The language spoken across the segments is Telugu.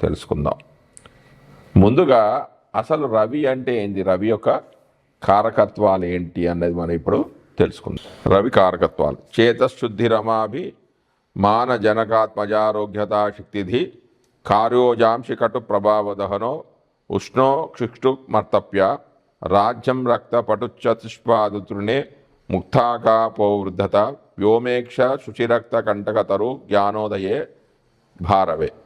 తెలుసుకుందాం. ముందుగా అసలు రవి అంటే ఏంది? రవి యొక్క కారకత్వాలు ఏంటి అన్నది మనం ఇప్పుడు తెలుసుకుందాం. రవి కారకత్వాలు. చేతశుద్ధి రమాభి మాన జనకాత్మజారోగ్యతా శక్తిధి కార్యోజాంశి కటు ప్రభావదహనో ఉష్ణో క్షిక్షు మర్తప్య రాజ్యం రక్త పటుచతుష్పాదుతృణే ముక్తాకాపోవృద్ధత వ్యోమేక్ష శుచిరక్త కంటకతరు జ్ఞానోదయే భారవే.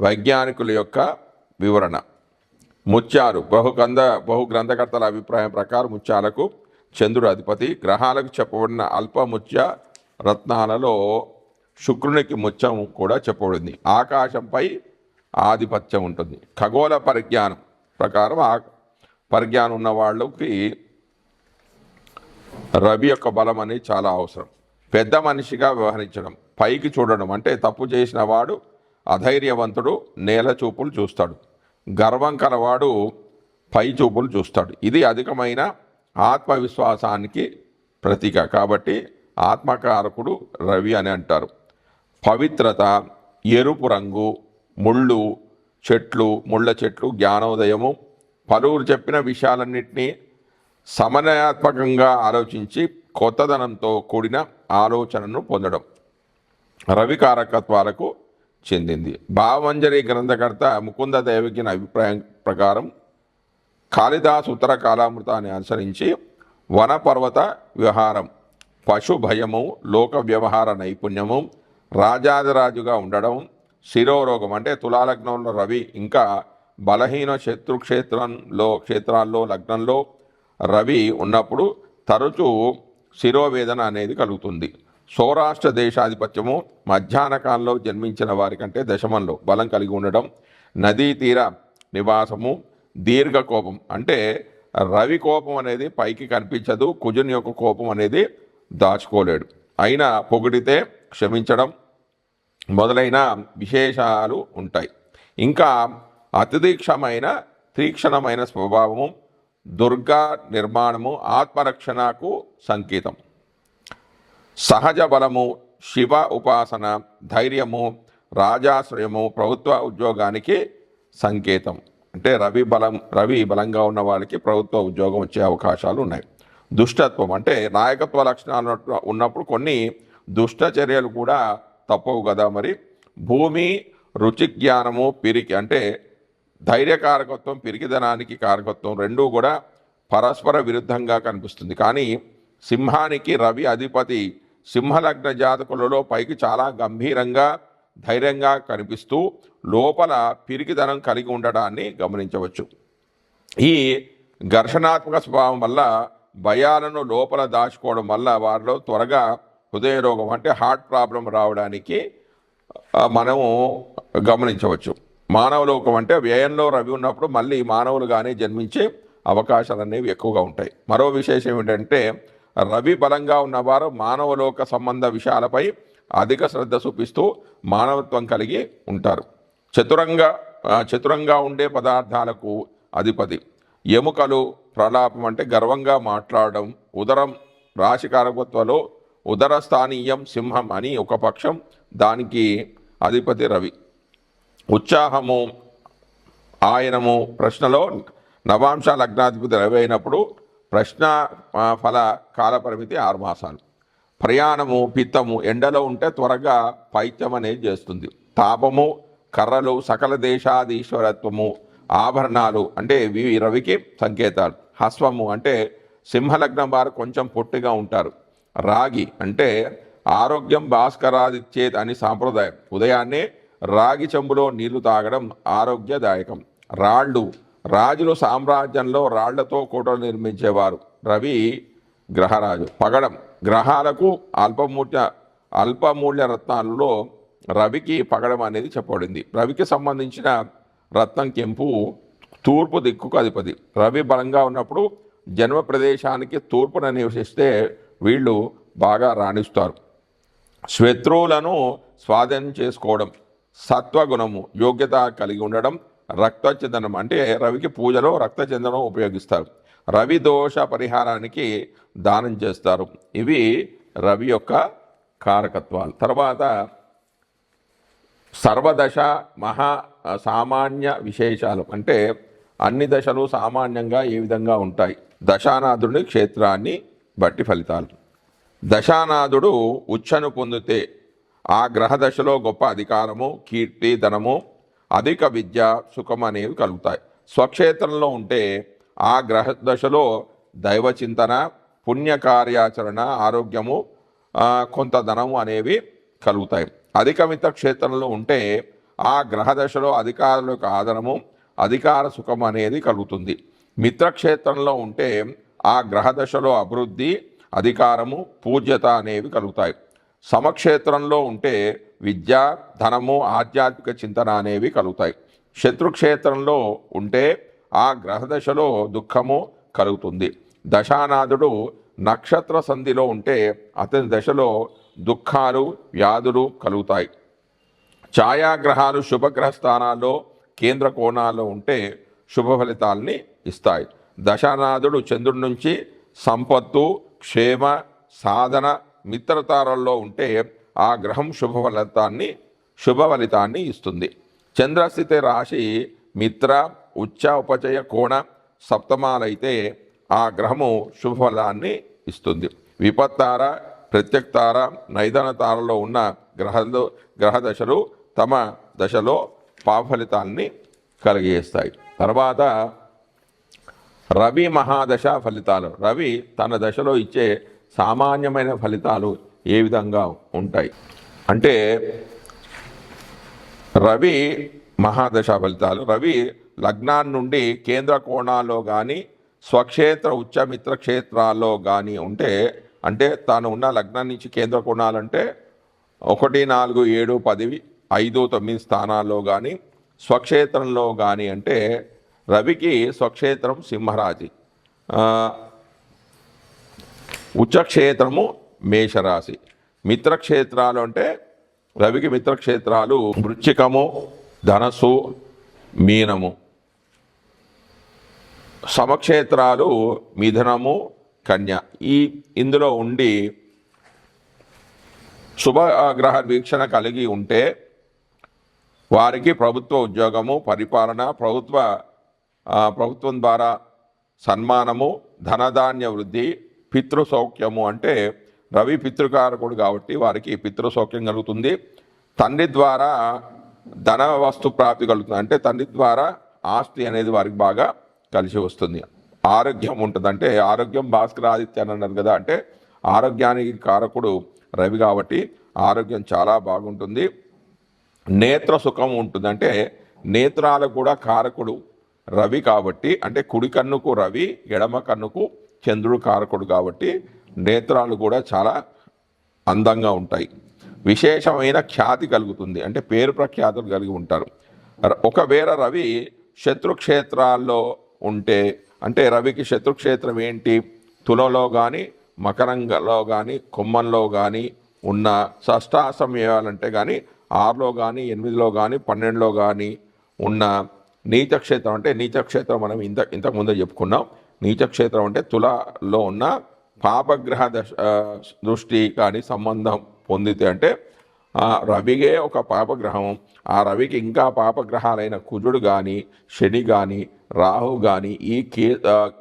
వైజ్ఞానికుల యొక్క వివరణ. ముత్యాలు బహు గ్రంథ బహు గ్రంథకర్తల అభిప్రాయం ప్రకారం ముత్యాలకు చంద్రుడు అధిపతి. గ్రహాలకు చెప్పబడిన అల్పముత్య రత్నాలలో శుక్రునికి ముత్యం కూడా చెప్పబడింది. ఆకాశంపై ఆధిపత్యం ఉంటుంది. ఖగోళ పరిజ్ఞానం ప్రకారం ఆ పరిజ్ఞానం ఉన్న వాళ్ళకి రవి యొక్క బలం అనేది చాలా అవసరం. పెద్ద మనిషిగా వ్యవహరించడం పైకి చూడడం అంటే తప్పు చేసిన వాడు అధైర్యవంతుడు నేల చూపులు చూస్తాడు. గర్వం కలవాడు పై చూపులు చూస్తాడు. ఇది అధికమైన ఆత్మవిశ్వాసానికి ప్రతీక. కాబట్టి ఆత్మకారకుడు రవి అని అంటారు. పవిత్రత ఎరుపు రంగు ముళ్ళు చెట్లు ముళ్ళ చెట్లు జ్ఞానోదయము పలువురు చెప్పిన విషయాలన్నింటినీ సమన్వయాత్మకంగా ఆలోచించి కొత్తదనంతో కూడిన ఆలోచనను పొందడం. రవి కారకత్వాలకు చెందింది. భావమంజరి గ్రంథకర్త ముకుంద దేవకిన అభిప్రాయం ప్రకారం కాళిదాస్ ఉత్తర కాలామృతాన్ని అనుసరించి వనపర్వత వ్యవహారం పశు భయము లోక వ్యవహార నైపుణ్యము రాజాదిరాజుగా ఉండడం శిరోరోగం అంటే తులాలగ్నంలో రవి ఇంకా బలహీన శత్రుక్షేత్రంలో క్షేత్రాల్లో లగ్నంలో రవి ఉన్నప్పుడు తరచూ శిరోవేదన అనేది కలుగుతుంది. సౌరాష్ట్ర దేశాధిపత్యము మధ్యాహ్న కాలంలో జన్మించిన వారికంటే దశమంలో బలం కలిగి ఉండడం నదీ తీర నివాసము దీర్ఘ కోపం అంటే రవి కోపం అనేది పైకి కనిపించదు కుజుని యొక్క కోపం అనేది దాచుకోలేడు. అయినా పొగిడితే క్షమించడం మొదలైన విశేషాలు ఉంటాయి. ఇంకా అతిదీక్షమైన తీక్షణమైన స్వభావము దుర్గా నిర్మాణము ఆత్మరక్షణకు సంకేతం. సహజ బలము శివ ఉపాసన ధైర్యము రాజాశ్రయము ప్రభుత్వ ఉద్యోగానికి సంకేతం. అంటే రవి బలం రవి బలంగా ఉన్న వాళ్ళకి ప్రభుత్వ ఉద్యోగం వచ్చే అవకాశాలు ఉన్నాయి. దుష్టత్వం అంటే నాయకత్వ లక్షణాలు ఉన్నప్పుడు కొన్ని దుష్ట చర్యలు కూడా తప్పవు కదా మరి. భూమి రుచి జ్ఞానము పిరికి అంటే ధైర్యకారకత్వం పిరికిదనానికి కారకత్వం రెండూ కూడా పరస్పర విరుద్ధంగా కనిపిస్తుంది. కానీ సింహానికి రవి అధిపతి సింహలగ్న జాతకులలో పైకి చాలా గంభీరంగా ధైర్యంగా కనిపిస్తూ లోపల పిరికిదనం కలిగి ఉండడాన్ని గమనించవచ్చు. ఈ ఘర్షణాత్మక స్వభావం వల్ల భయాలను లోపల దాచుకోవడం వల్ల వారిలో త్వరగా హృదయ రోగం అంటే హార్ట్ ప్రాబ్లం రావడానికి మనము గమనించవచ్చు. మానవ లోకం అంటే వ్యయంలో రవి ఉన్నప్పుడు మళ్ళీ మానవులుగానే జన్మించే అవకాశాలు అనేవి ఎక్కువగా ఉంటాయి. మరో విశేషం ఏంటంటే రవి బలంగా ఉన్నవారు మానవలోక సంబంధ విషయాలపై అధిక శ్రద్ధ చూపిస్తూ మానవత్వం కలిగి ఉంటారు. చతురంగా చతురంగా ఉండే పదార్థాలకు అధిపతి. ఎముకలు ప్రలాపం అంటే గర్వంగా మాట్లాడడం ఉదరం రాశికారకత్వలో ఉదర స్థానీయం సింహం అని ఒక పక్షం దానికి అధిపతి రవి. ఉత్సాహము ఆయనము ప్రశ్నలో నవాంశ లగ్నాధిపతి రవి అయినప్పుడు ప్రశ్న ఫల కాల పరిమితి ఆరు మాసాలు. ప్రయాణము పిత్తము ఎండలో ఉంటే త్వరగా పైత్యం అనేది చేస్తుంది. తాపము కర్రలు సకల దేశాధీశ్వరత్వము ఆభరణాలు అంటే ఇవి రవికి సంకేతాలు. హస్వము అంటే సింహలగ్నం వారు కొంచెం పొట్టిగా ఉంటారు. రాగి అంటే ఆరోగ్యం భాస్కరాదిచ్చేది అని సాంప్రదాయం. ఉదయాన్నే రాగి చెంబులో నీళ్ళు తాగడం ఆరోగ్యదాయకం. రాళ్ళు రాజులు సామ్రాజ్యంలో రాళ్ళతో కోటలు నిర్మించేవారు. రవి గ్రహరాజు. పగడం. గ్రహాలకు అల్పమూల్య అల్పమూల్య రత్నాలలో రవికి పగడం అనేది చెప్పబడింది. రవికి సంబంధించిన రత్నం కెంపు తూర్పు దిక్కుకు అధిపతి. రవి బలంగా ఉన్నప్పుడు జన్మ ప్రదేశానికి తూర్పున నివసిస్తే వీళ్ళు బాగా రాణిస్తారు. శత్రువులను స్వాధీనం చేసుకోవడం సత్వగుణము యోగ్యత కలిగి ఉండడం రక్తచందనం అంటే రవికి పూజలో రక్తచందనం ఉపయోగిస్తారు. రవి దోష పరిహారానికి దానం చేస్తారు. ఇవి రవి యొక్క కారకత్వాలు. తర్వాత సర్వదశ మహా సామాన్య విశేషాలు. అంటే అన్ని దశలు సామాన్యంగా ఏ విధంగా ఉంటాయి? దశానాథుడి క్షేత్రాన్ని బట్టి ఫలితాలు. దశానాథుడు ఉచ్చను పొందితే ఆ గ్రహ దశలో గొప్ప అధికారము కీర్తి ధనము అధిక విద్య సుఖం అనేవి కలుగుతాయి. స్వక్షేత్రంలో ఉంటే ఆ గ్రహ దశలో దైవ చింతన పుణ్య కార్యాచరణ ఆరోగ్యము కొంత ధనము అనేవి కలుగుతాయి. అధిక మిత్ర క్షేత్రంలో ఉంటే ఆ గ్రహ దశలో అధికారుల యొక్క ఆదరము అధికార సుఖం అనేది కలుగుతుంది. మిత్రక్షేత్రంలో ఉంటే ఆ గ్రహ దశలో అభివృద్ధి అధికారము పూజ్యత అనేవి కలుగుతాయి. సమక్షేత్రంలో ఉంటే విద్య ధనము ఆధ్యాత్మిక చింతన అనేవి కలుగుతాయి. శత్రుక్షేత్రంలో ఉంటే ఆ గ్రహ దశలో దుఃఖము కలుగుతుంది. దశానాథుడు నక్షత్ర సంధిలో ఉంటే అతని దశలో దుఃఖాలు వ్యాధులు కలుగుతాయి. ఛాయాగ్రహాలు శుభగ్రహ స్థానాల్లో కేంద్ర కోణాల్లో ఉంటే శుభ ఫలితాల్ని ఇస్తాయి. దశానాథుడు చంద్రుడి నుంచి సంపత్తు క్షేమ సాధన మిత్రతారల్లో ఉంటే ఆ గ్రహం శుభ ఫలితాన్ని శుభ ఫలితాన్ని ఇస్తుంది. చంద్రస్థితి రాశి మిత్ర ఉచ్చ ఉపచయ కోణ సప్తమాలైతే ఆ గ్రహము శుభ ఫలాన్ని ఇస్తుంది. విపత్తార ప్రత్యక్తార నైదన తారలో ఉన్న గ్రహాలు గ్రహ దశలు తమ దశలో పాఫలితాన్ని కలిగేస్తాయి తర్వాత రవి మహాదశ ఫలితాలు. రవి తన దశలో ఇచ్చే సామాన్యమైన ఫలితాలు ఏ విధంగా ఉంటాయి? అంటే రవి మహాదశ ఫలితాలు. రవి లగ్నాన్ని నుండి కేంద్ర కోణాల్లో కానీ స్వక్షేత్ర ఉచ్చమిత్ర క్షేత్రాల్లో కానీ ఉంటే అంటే తాను ఉన్న లగ్నం నుంచి కేంద్ర కోణాలంటే ఒకటి నాలుగు ఏడు పది ఐదు తొమ్మిది స్థానాల్లో కానీ స్వక్షేత్రంలో కానీ అంటే రవికి స్వక్షేత్రం సింహరాజి ఉచ్చక్షేత్రము మేషరాశి. మిత్రక్షేత్రాలు అంటే రవికి మిత్రక్షేత్రాలు వృచ్చికము ధనస్సు మీనము. సమక్షేత్రాలు మిథునము కన్య. ఈ ఇందులో ఉండి శుభగ్రహ వీక్షణ కలిగి ఉంటే వారికి ప్రభుత్వ ఉద్యోగము పరిపాలన ప్రభుత్వ ప్రభుత్వం ద్వారా సన్మానము ధనధాన్య వృద్ధి పితృసౌఖ్యము అంటే రవి పితృకారకుడు కాబట్టి వారికి పితృసౌఖ్యం కలుగుతుంది. తండ్రి ద్వారా ధన వస్తు ప్రాప్తి కలుగుతుంది. అంటే తండ్రి ద్వారా ఆస్తి అనేది వారికి బాగా కలిసి వస్తుంది. ఆరోగ్యం ఉంటుంది. అంటే ఆరోగ్యం భాస్కర్ ఆదిత్య అని అన్నారు కదా. అంటే ఆరోగ్యానికి కారకుడు రవి కాబట్టి ఆరోగ్యం చాలా బాగుంటుంది. నేత్ర సుఖం ఉంటుంది. అంటే నేత్రాలకు కూడా కారకుడు రవి కాబట్టి అంటే కుడి కన్నుకు రవి ఎడమ కన్నుకు చంద్రుడు కారకుడు కాబట్టి నేత్రాలు కూడా చాలా అందంగా ఉంటాయి. విశేషమైన ఖ్యాతి కలుగుతుంది. అంటే పేరు ప్రఖ్యాతులు కలిగి ఉంటారు. ఒకవేళ రవి శత్రుక్షేత్రాల్లో ఉంటే అంటే రవికి శత్రుక్షేత్రం ఏంటి? తులలో కానీ మకరంగలో కానీ కొమ్మంలో కానీ ఉన్న షష్టాసమయాలంటే కానీ ఆరులో కానీ ఎనిమిదిలో కానీ పన్నెండులో కానీ ఉన్న నీచక్షేత్రం అంటే నీచక్షేత్రం మనం ఇంత ఇంతకుముందే చెప్పుకున్నాం. నీచక్షేత్రం అంటే తులలో ఉన్న పాపగ్రహ దశ దృష్టి కానీ సంబంధం పొందితే అంటే రవిగే ఒక పాపగ్రహం. ఆ రవికి ఇంకా పాపగ్రహాలైన కుజుడు కానీ శని కానీ రాహు కానీ ఈ కే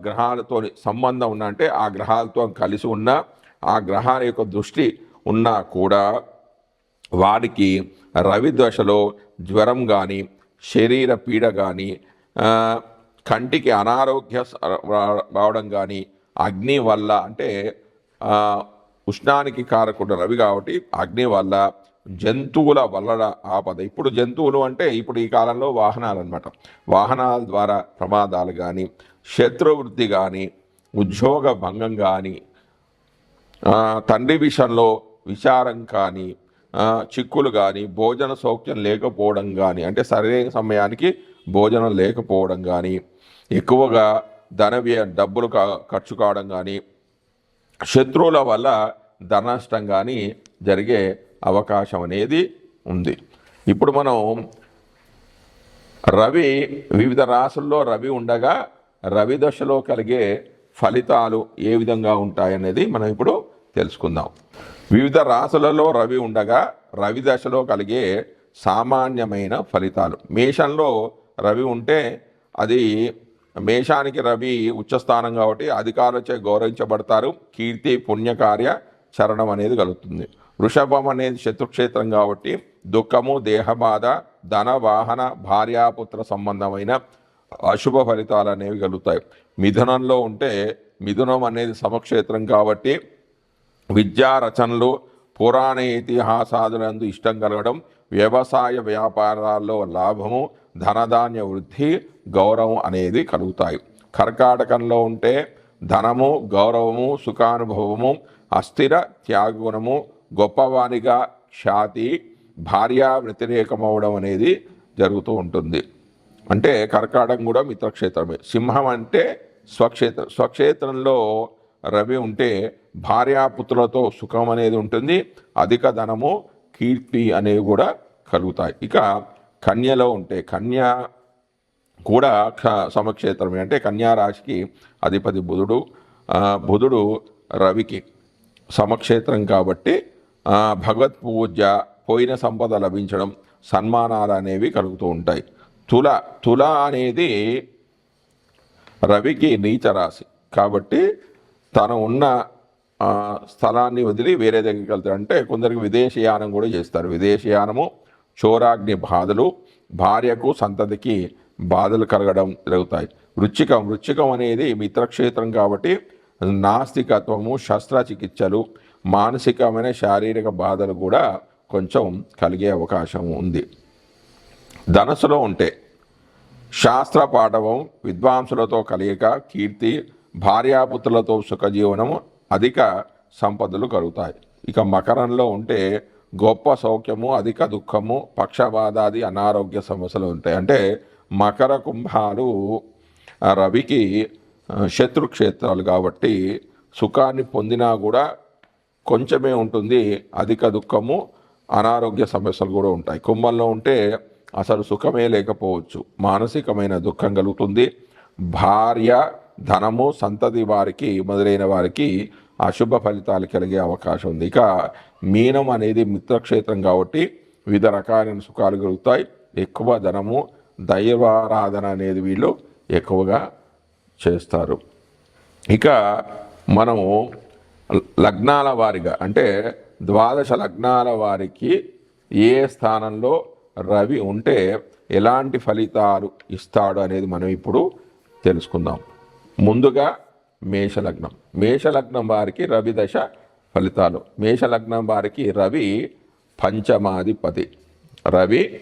గ్రహాలతో సంబంధం ఉన్న అంటే ఆ గ్రహాలతో కలిసి ఉన్న ఆ గ్రహాల యొక్క దృష్టి ఉన్నా కూడా వారికి రవి దశలో జ్వరం కానీ శరీర పీడ కానీ కంటికి అనారోగ్య రావడం కానీ అగ్ని వల్ల అంటే ఉష్ణానికి కారకుడు రవి కాబట్టి అగ్ని వల్ల జంతువుల వల్ల ఆపద. ఇప్పుడు జంతువులు అంటే ఇప్పుడు ఈ కాలంలో వాహనాలు అనమాట వాహనాల ద్వారా ప్రమాదాలు కానీ శత్రువృద్ధి కానీ ఉద్యోగ భంగం కానీ తండ్రి విషయంలో విచారం కానీ చిక్కులు కానీ భోజన సౌఖ్యం లేకపోవడం కానీ అంటే సరైన సమయానికి భోజనం లేకపోవడం కానీ ఎక్కువగా ధన వ్యయ డబ్బులు కా- ఖర్చు కావడం కానీ శత్రువుల వల్ల ధన నష్టం కానీ జరిగే అవకాశం అనేది ఉంది. ఇప్పుడు మనం రవి వివిధ రాసుల్లో రవి ఉండగా రవి దశలో కలిగే ఫలితాలు ఏ విధంగా ఉంటాయనేది మనం ఇప్పుడు తెలుసుకుందాం. వివిధ రాసులలో రవి ఉండగా రవి దశలో కలిగే సామాన్యమైన ఫలితాలు. మేషంలో రవి ఉంటే అది మేషానికి రవి ఉచ్చస్థానం కాబట్టి అధికారులచే గౌరవించబడతారు. కీర్తి పుణ్యకార్య చరణం అనేది కలుగుతుంది. వృషభం అనేది శత్రుక్షేత్రం కాబట్టి దుఃఖము దేహబాధ ధన వాహన భార్యాపుత్ర సంబంధమైన అశుభ ఫలితాలు అనేవి కలుగుతాయి. మిథునంలో ఉంటే మిథునం అనేది సమక్షేత్రం కాబట్టి విద్యా రచనలు పురాణ ఇతిహాసాదులందు ఇష్టం కలగడం వ్యవసాయ వ్యాపారాల్లో లాభము ధనధాన్య వృద్ధి గౌరవం అనేది కలుగుతాయి. కర్కాటకంలో ఉంటే ధనము గౌరవము సుఖానుభవము అస్థిర త్యాగుణము గొప్పవానిగా ఖ్యాతి భార్యా వ్యతిరేకమవడం అనేది జరుగుతూ ఉంటుంది. అంటే కర్కాటకం కూడా మిత్రక్షేత్రమే. సింహం అంటే స్వక్షేత్రం స్వక్షేత్రంలో రవి ఉంటే భార్యాపుత్రులతో సుఖం అనేది ఉంటుంది. అధిక ధనము కీర్తి అనేవి కూడా కలుగుతాయి. ఇక కన్యలో ఉంటే కన్య కూడా సమక్షేత్రమే. అంటే కన్యా రాశికి అధిపతి బుధుడు బుధుడు రవికి సమక్షేత్రం కాబట్టి భగవత్ పూజ పోయిన సంపద లభించడం సన్మానాలు అనేవి కలుగుతూ ఉంటాయి. తుల తుల అనేది రవికి నీచ రాశి కాబట్టి తను ఉన్న స్థలాన్ని వదిలి వేరే దగ్గరికి వెళ్తాడు. అంటే కొందరికి విదేశీయానం కూడా చేస్తారు. విదేశీయానము చోరాగ్ని బాధలు భార్యకు సంతతికి బాధలు కలగడం జరుగుతాయి. వృచ్చికం వృచ్చికం అనేది మిత్రక్షేత్రం కాబట్టి నాస్తికత్వము శస్త్రచికిత్సలు మానసికమైన శారీరక బాధలు కూడా కొంచెం కలిగే అవకాశం ఉంది. ధనస్సులో ఉంటే శాస్త్ర పాఠవం విద్వాంసులతో కలియక కీర్తి భార్యాపుత్రులతో సుఖజీవనము అధిక సంపదలు కలుగుతాయి. ఇక మకరంలో ఉంటే గొప్ప సౌఖ్యము అధిక దుఃఖము పక్షవాదాది అనారోగ్య సమస్యలు ఉంటాయి. అంటే మకర కుంభాలు రవికి శత్రుక్షేత్రాలు కాబట్టి సుఖాన్ని పొందినా కూడా కొంచెమే ఉంటుంది. అధిక దుఃఖము అనారోగ్య సమస్యలు కూడా ఉంటాయి. కుంభంలో ఉంటే అసలు సుఖమే లేకపోవచ్చు. మానసికమైన దుఃఖం కలుగుతుంది. భార్య ధనము సంతతి వారికి మొదలైన వారికి అశుభ ఫలితాలు కలిగే అవకాశం ఉంది. ఇక మీనం అనేది మిత్రక్షేత్రం కాబట్టి వివిధ రకాలైన సుఖాలు కలుగుతాయి. ఎక్కువ ధనము దైవారాధన అనేది వీళ్ళు ఎక్కువగా చేస్తారు. ఇక మనము లగ్నాల వారిగా అంటే ద్వాదశ లగ్నాల వారికి ఏ స్థానంలో రవి ఉంటే ఎలాంటి ఫలితాలు ఇస్తాడు అనేది మనం ఇప్పుడు తెలుసుకుందాం. ముందుగా మేషలగ్నం. మేషలగ్నం వారికి రవి దశ ఫలితాలు. మేషలగ్నం వారికి రవి పంచమాధిపతి. రవి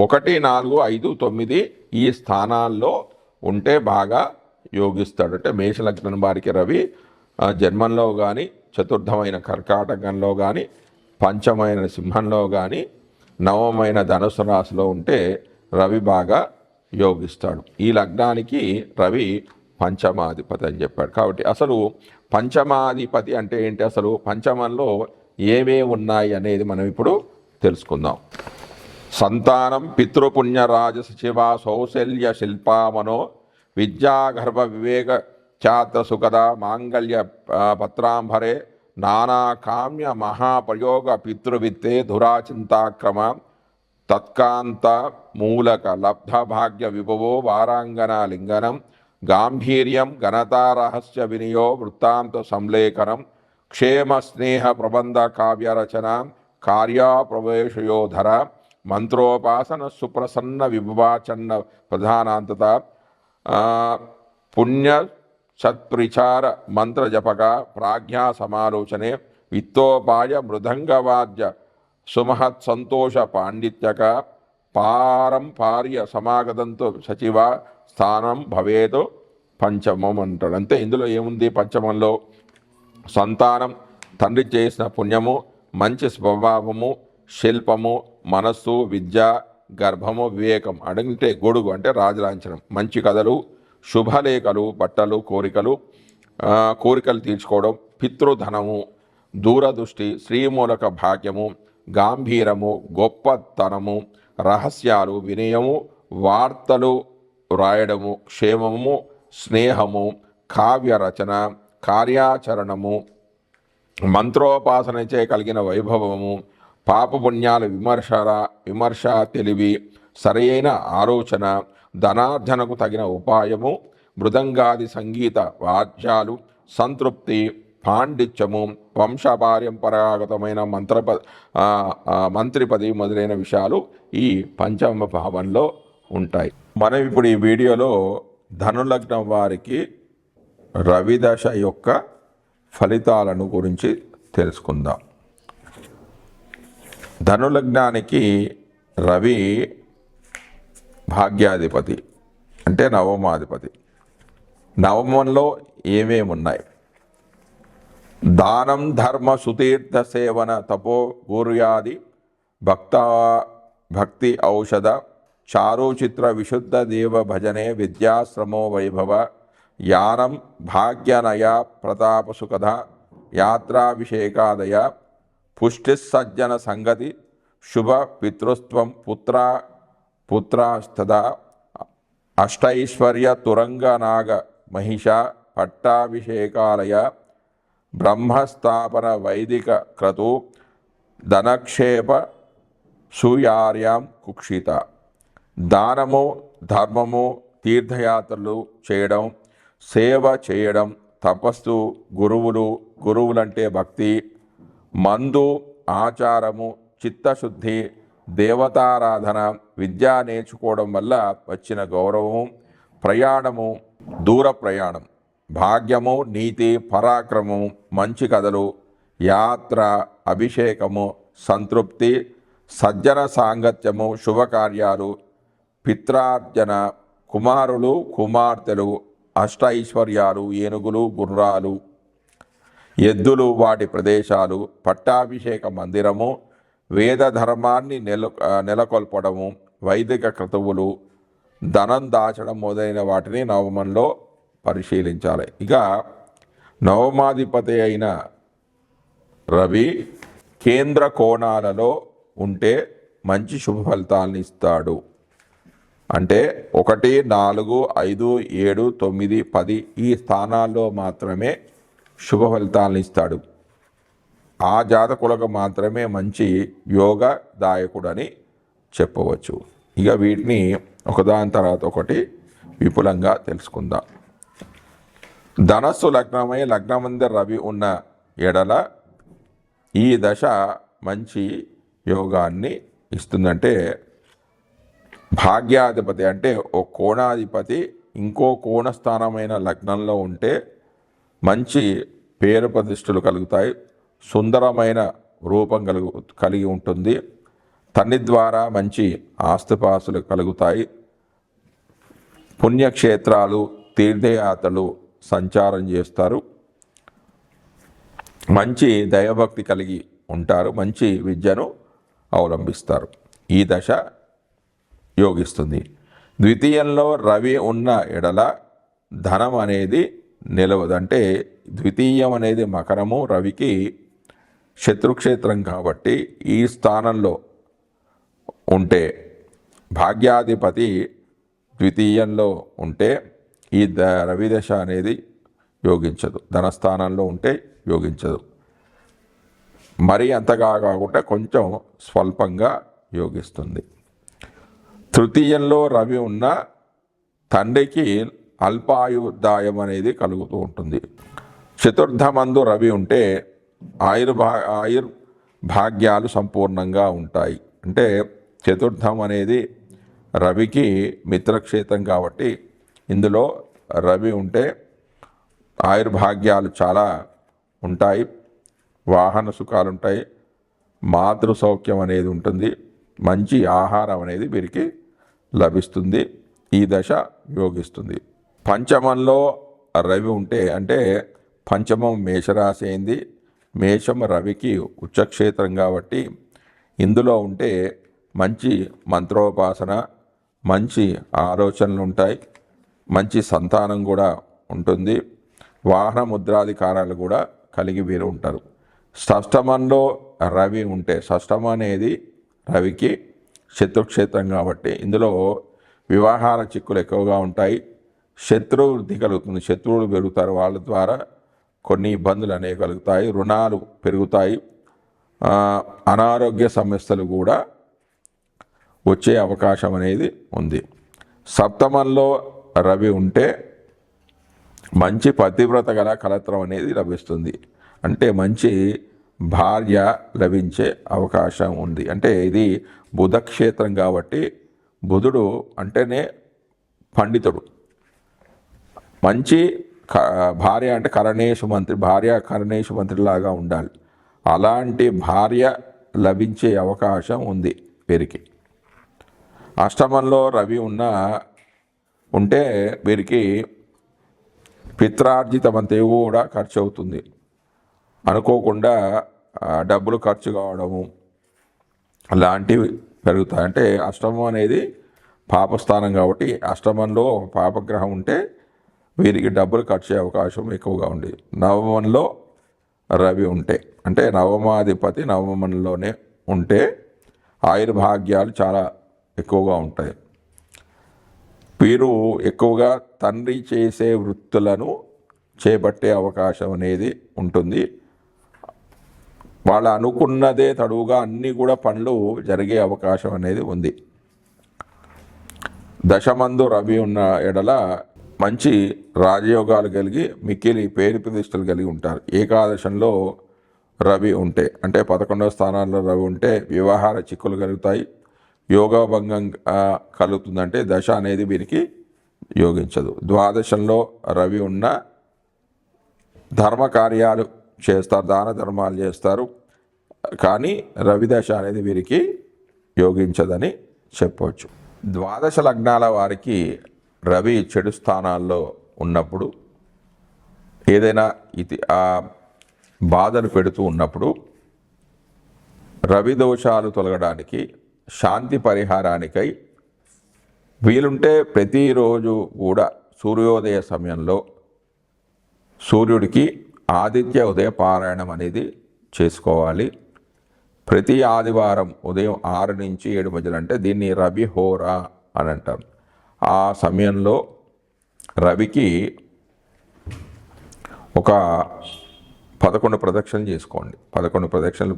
ఒకటి నాలుగు ఐదు తొమ్మిది ఈ స్థానాల్లో ఉంటే బాగా యోగిస్తాడు. అంటే మేషలగ్నం వారికి రవి జన్మంలో కానీ చతుర్థమైన కర్కాటకంలో కానీ పంచమైన సింహంలో కానీ నవమైన ధనుసు రాశిలో ఉంటే రవి బాగా యోగిస్తాడు. ఈ లగ్నానికి రవి పంచమాధిపతి అని చెప్పాడు. కాబట్టి అసలు పంచమాధిపతి అంటే ఏంటి? అసలు పంచమంలో ఏమేమి ఉన్నాయి అనేది మనం ఇప్పుడు తెలుసుకుందాం. సంతానం పితృపుణ్యరాజ శివ సౌశల్య శిల్పామనో విద్యాగర్భ వివేక ఛాత్ర సుఖద మాంగళ్య పత్రాంభరే నానా కామ్య మహాప్రయోగ పితృవిత్తే ధురాచింతాక్రమ తత్కాంత మూలక లబ్ధభాగ్య విభవో వారాంగన లింగనం గాంభీర్యం ఘనతారహస్య వినియో వృత్తాంత సంలేఖనం క్షేమ స్నేహ ప్రబంధ కావ్యరచన కార్యాప్రవేశయోధర మంత్రోపాసన సుప్రసన్న విభవాచన్న ప్రధానాంతత పుణ్య సత్ప్రిచార మంత్రజపక ప్రాజ్ఞా సమాలోచనే విత్తోపాయ మృదంగవాద్య సుమహత్ సంతోష పాండిత్యక పారంపార్య సమాగతంతో సచివ స్థానం భవేదు పంచమం అంటాడు. అంతే ఇందులో ఏముంది పంచమంలో? సంతానం తండ్రి చేసిన పుణ్యము మంచి స్వభావము శిల్పము మనస్సు విద్య గర్భము వివేకం అడిగితే గొడుగు అంటే రాజలాంఛనం. మంచి కథలు శుభలేఖలు బట్టలు కోరికలు కోరికలు తీర్చుకోవడం పితృధనము దూరదృష్టి శ్రీమూలక భాగ్యము గాంభీరము గొప్పతనము రహస్యాలు వినయము వార్తలు వ్రాయడము క్షేమము స్నేహము కావ్యరచన కార్యాచరణము మంత్రోపాసనచే కలిగిన వైభవము పాపపుణ్యాల విమర్శర విమర్శ తెలివి సరైన ఆలోచన ధనార్జనకు తగిన ఉపాయము మృదంగాది సంగీత వాద్యాలు సంతృప్తి పాండిత్యము వంశపారంపరాగతమైన మంత్రప ఆ, మంత్రి మంత్రిపది మొదలైన విషయాలు ఈ పంచమ భావంలో ఉంటాయి. మనం ఇప్పుడు ఈ వీడియోలో ధనులగ్నం వారికి రవిదశ యొక్క ఫలితాలను గురించి తెలుసుకుందాం. ధనులగ్నానికి రవి భాగ్యాధిపతి అంటే నవమాధిపతి. నవమంలో ఏమేమి ఉన్నాయి దానం ధర్మ సుతీర్థ సేవన తపో గూర్యాది భక్త భక్తి ఔషధ చారుచిత్ర విశుద్ధ దేవ భజనే విద్యాశ్రమో వైభవ యానం భాగ్యనయ ప్రతాప సుఖద యాత్రాభిషేకాదయ పుష్టిస్సజ్జన సంగతి శుభ పితృత్వం పుత్ర పుత్రాస్తద అష్టైశ్వర్య తురంగనాగ మహిష పట్టాభిషేకాలయ బ్రహ్మస్థాపన వైదిక క్రతు ధనక్షేప సూయార్యాం కుక్షిత. దానము ధర్మము తీర్థయాత్రలు చేయడం సేవ చేయడం తపస్సు గురువులు గురువులంటే భక్తి మందు ఆచారము చిత్తశుద్ధి దేవతారాధన విద్య నేర్చుకోవడం వల్ల వచ్చిన గౌరవము ప్రయాణము దూర ప్రయాణం. భాగ్యము నీతి పరాక్రమము మంచి కథలు యాత్ర అభిషేకము సంతృప్తి సజ్జన సాంగత్యము శుభకార్యాలు పిత్రార్జన కుమారులు కుమార్తెలు అష్టైశ్వర్యాలు ఏనుగులు గుర్రాలు ఎద్దులు వాటి ప్రదేశాలు పట్టాభిషేక మందిరము వేద ధర్మాన్ని నెల నెలకొల్పడము వైదిక క్రతువులు ధనం దాచడం మొదలైన వాటిని నవమంలో పరిశీలించాలి. ఇక నవమాధిపతి అయిన రవి కేంద్ర కోణాలలో ఉంటే మంచి శుభ ఫలితాలను ఇస్తాడు. అంటే ఒకటి నాలుగు ఐదు ఏడు తొమ్మిది పది ఈ స్థానాల్లో మాత్రమే శుభ ఫలితాలను ఇస్తాడు. ఆ జాతకులకు మాత్రమే మంచి యోగదాయకుడని చెప్పవచ్చు. ఇక వీటిని ఒకదాని తర్వాత ఒకటి విపులంగా తెలుసుకుందాం. ధనస్సు లగ్నమై లగ్నమంది రవి ఉన్న ఎడల ఈ దశ మంచి యోగాన్ని ఇస్తుందంటే భాగ్యాధిపతి అంటే ఓ కోణాధిపతి ఇంకో కోణస్థానమైన లగ్నంలో ఉంటే మంచి పేరు ప్రతిష్టలు కలుగుతాయి సుందరమైన రూపం కలుగు కలిగి ఉంటుంది. తన్ని ద్వారా మంచి ఆస్తిపాస్తులు కలుగుతాయి. పుణ్యక్షేత్రాలు తీర్థయాత్రలు సంచారం చేస్తారు. మంచి దైవభక్తి కలిగి ఉంటారు. మంచి విద్యను అవలంబిస్తారు. ఈ దశ యోగిస్తుంది. ద్వితీయంలో రవి ఉన్న ఎడల ధనం అనేది నిలవదు. అంటే ద్వితీయం అనేది మకరము రవికి శత్రుక్షేత్రం కాబట్టి ఈ స్థానంలో ఉంటే భాగ్యాధిపతి ద్వితీయంలో ఉంటే ఈ ద రవిదశ అనేది యోగించదు. ధనస్థానంలో ఉంటే యోగించదు. మరీ అంతగా కాకుండా కొంచెం స్వల్పంగా యోగిస్తుంది. తృతీయంలో రవి ఉన్న తండ్రికి అల్పాయుర్దాయం అనేది కలుగుతూ ఉంటుంది. చతుర్థమందు రవి ఉంటే ఆయుర్భా ఆయుర్ భాగ్యాలు సంపూర్ణంగా ఉంటాయి. అంటే చతుర్థం అనేది రవికి మిత్రక్షేత్రం కాబట్టి ఇందులో రవి ఉంటే ఆయుర్భాగ్యాలు చాలా ఉంటాయి వాహన సుఖాలు ఉంటాయి మాతృ సౌఖ్యం అనేది ఉంటుంది మంచి ఆహారం అనేది వీరికి లభిస్తుంది ఈ దశ యోగిస్తుంది. పంచమంలో రవి ఉంటే అంటే పంచమం మేషరాశి అయింది మేషం రవికి ఉచ్చక్షేత్రం కాబట్టి ఇందులో ఉంటే మంచి మంత్రోపాసన మంచి ఆలోచనలు ఉంటాయి. మంచి సంతానం కూడా ఉంటుంది. వాహన ముద్రాధికారాలు కూడా కలిగి వీరు ఉంటారు. షష్టమంలో రవి ఉంటే షష్టం అనేది రవికి శత్రుక్షేత్రం కాబట్టి ఇందులో వివాహాల చిక్కులు ఎక్కువగా ఉంటాయి. శత్రు వృద్ధి కలుగుతుంది. శత్రువులు పెరుగుతారు. వాళ్ళ ద్వారా కొన్ని ఇబ్బందులు అనేవి కలుగుతాయి. రుణాలు పెరుగుతాయి. అనారోగ్య సమస్యలు కూడా వచ్చే అవకాశం అనేది ఉంది. సప్తమంలో రవి ఉంటే మంచి పతివ్రత గల కలత్రం అనేది లభిస్తుంది. అంటే మంచి భార్య లభించే అవకాశం ఉంది. అంటే ఇది బుధక్షేత్రం కాబట్టి బుధుడు అంటేనే పండితుడు. మంచి క- భార్య అంటే కరణేశు మంత్రి భార్య కరణేశు మంత్రిలాగా ఉండాలి. అలాంటి భార్య లభించే అవకాశం ఉంది వీరికి. అష్టమంలో రవి ఉన్న ఉంటే వీరికి పిత్రార్జితమంతే కూడా ఖర్చు అవుతుంది అనుకోకుండా డబ్బులు ఖర్చు కావడము లాంటివి పెరుగుతాయి అంటే అష్టమం అనేది పాపస్థానం కాబట్టి అష్టమంలో పాపగ్రహం ఉంటే వీరికి డబ్బులు ఖర్చు అవకాశం ఎక్కువగా ఉంది. నవమంలో రవి ఉంటే అంటే నవమాధిపతి నవమంలోనే ఉంటే ఆయుర్భాగ్యాలు చాలా ఎక్కువగా ఉంటాయి. వీరు ఎక్కువగా తండ్రి చేసే వృత్తులను చేపట్టే అవకాశం అనేది ఉంటుంది. వాళ్ళు అనుకున్నదే తడువుగా అన్నీ కూడా పనులు జరిగే అవకాశం అనేది ఉంది. దశమందు రవి ఉన్న ఎడల మంచి రాజయోగాలు కలిగి మిక్కిలి పేరు ప్రతిష్టలు కలిగి ఉంటారు. ఏకాదశంలో రవి ఉంటే అంటే పదకొండవ స్థానాల్లో రవి ఉంటే వ్యవహార చిక్కులు కలుగుతాయి. యోగభంగం కలుగుతుందంటే దశ అనేది వీరికి యోగించదు. ద్వాదశంలో రవి ఉన్న ధర్మ కార్యాలు చేస్తారు దాన ధర్మాలు చేస్తారు. కానీ రవిదశ అనేది వీరికి యోగించదని చెప్పవచ్చు. ద్వాదశ లగ్నాల వారికి రవి చెడు స్థానాల్లో ఉన్నప్పుడు ఏదైనా ఇది ఆ బాధలు పెడుతూ ఉన్నప్పుడు రవి దోషాలు తొలగడానికి శాంతి పరిహారానికై వీలుంటే ప్రతిరోజు కూడా సూర్యోదయ సమయంలో సూర్యుడికి ఆదిత్య ఉదయ పారాయణం అనేది చేసుకోవాలి. ప్రతి ఆదివారం ఉదయం ఆరు నుంచి ఏడు మధ్యలో అంటే దీన్ని రవి హోరా అని అంటారు. ఆ సమయంలో రవికి ఒక పదకొండు ప్రదక్షిణలు చేసుకోండి. పదకొండు ప్రదక్షిణలు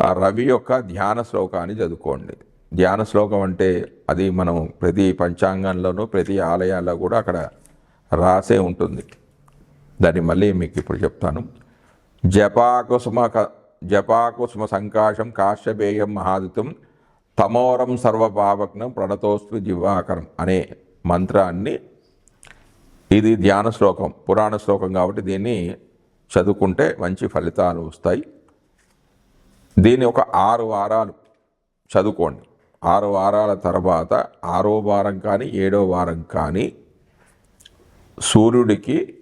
ఆ రవి యొక్క ధ్యాన శ్లోకాన్ని చదువుకోండి. ధ్యాన శ్లోకం అంటే అది మనం ప్రతి పంచాంగంలోనూ ప్రతి ఆలయాల్లో కూడా అక్కడ రాసే ఉంటుంది. దాన్ని మళ్ళీ మీకు ఇప్పుడు చెప్తాను. జపాకుసుమ క- జపాకుసుమ సంకాశం కాశ్యపేయం మహాదితం తమోరం సర్వపావగ్నం ప్రణతోస్తు జివాకరం అనే మంత్రాన్ని ఇది ధ్యాన శ్లోకం పురాణ శ్లోకం కాబట్టి దీన్ని చదువుకుంటే మంచి ఫలితాలు వస్తాయి. దీన్ని ఒక ఆరు వారాలు. చదువుకోండి. ఆరు వారాల తర్వాత ఆరో వారం కానీ ఏడో వారం కానీ సూర్యుడికి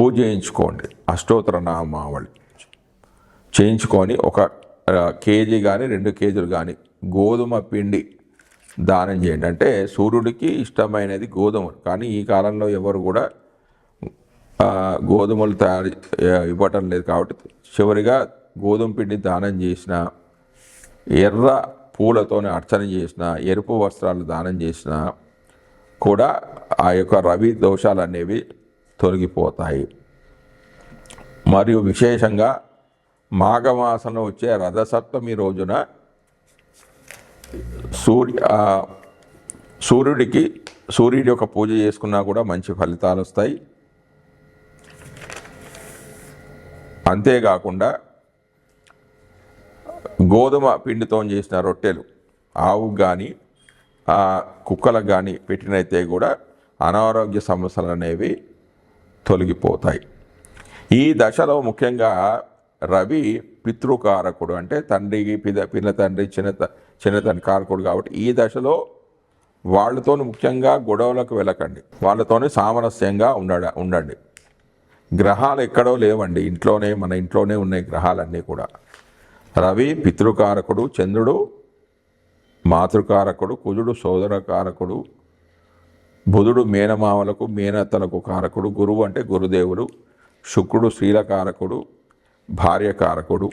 పూజ చేయించుకోండి. అష్టోత్తర నామావళి చేయించుకొని ఒక కేజీ కానీ రెండు కేజీలు కానీ గోధుమ పిండి దానం చేయండి. అంటే సూర్యుడికి ఇష్టమైనది గోధుమలు. కానీ ఈ కాలంలో ఎవరు కూడా గోధుమలు తయారు ఇవ్వటం లేదు కాబట్టి చివరిగా గోధుమ పిండి దానం చేసిన ఎర్ర పూలతోనే అర్చన చేసిన ఎరుపు వస్త్రాలు దానం చేసిన కూడా ఆ యొక్క రవి దోషాలు అనేవి తొలగిపోతాయి. మరియు విశేషంగా మాఘమాసంలో వచ్చే రథసప్తమి రోజున సూర్య సూర్యుడికి సూర్యుడి యొక్క పూజ చేసుకున్నా కూడా మంచి ఫలితాలు వస్తాయి. అంతేకాకుండా గోధుమ పిండితో చేసిన రొట్టెలు ఆవుకు కానీ కుక్కలకు కానీ పెట్టినైతే కూడా అనారోగ్య సమస్యలు అనేవి తొలగిపోతాయి. ఈ దశలో ముఖ్యంగా రవి పితృకారకుడు అంటే తండ్రికి పిద పిల్ల తండ్రి చిన్న చిన్న తండ్రి కారకుడు కాబట్టి ఈ దశలో వాళ్ళతో ముఖ్యంగా గొడవలకు వెళ్ళకండి. వాళ్ళతోనే సామరస్యంగా ఉండడ ఉండండి. గ్రహాలు ఎక్కడో లేవండి. ఇంట్లోనే మన ఇంట్లోనే ఉన్నాయి గ్రహాలన్నీ కూడా. రవి పితృకారకుడు చంద్రుడు మాతృకారకుడు కుజుడు సోదరకారకుడు బుధుడు మేనమామలకు మేనత్తలకు కారకుడు గురువు అంటే గురుదేవుడు శుక్రుడు శీలకారకుడు భార్యకారకుడు.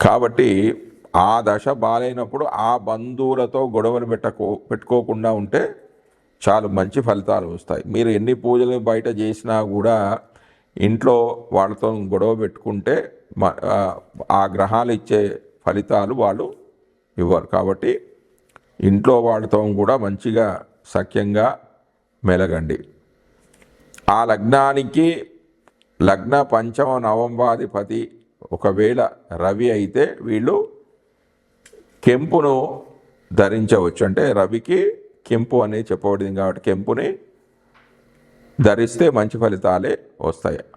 కాబట్టి ఆ దశ బాలైనప్పుడు ఆ బంధువులతో గొడవలు పెట్టకో పెట్టుకోకుండా ఉంటే చాలు మంచి ఫలితాలు వస్తాయి. మీరు ఎన్ని పూజలు బయట చేసినా కూడా ఇంట్లో వాళ్ళతో గొడవ పెట్టుకుంటే మ- ఆ, ఆ గ్రహాలు ఇచ్చే ఫలితాలు వాళ్ళు ఇవ్వరు. కాబట్టి ఇంట్లో వాళ్ళతో కూడా మంచిగా సఖ్యంగా మెలగండి. ఆ లగ్నానికి లగ్న పంచమ నవంబాధిపతి ఒకవేళ రవి అయితే వీళ్ళు కెంపును ధరించవచ్చు. అంటే రవికి కెంపు అనేది చెప్పబడింది కాబట్టి కెంపుని ధరిస్తే మంచి ఫలితాలే వస్తాయి.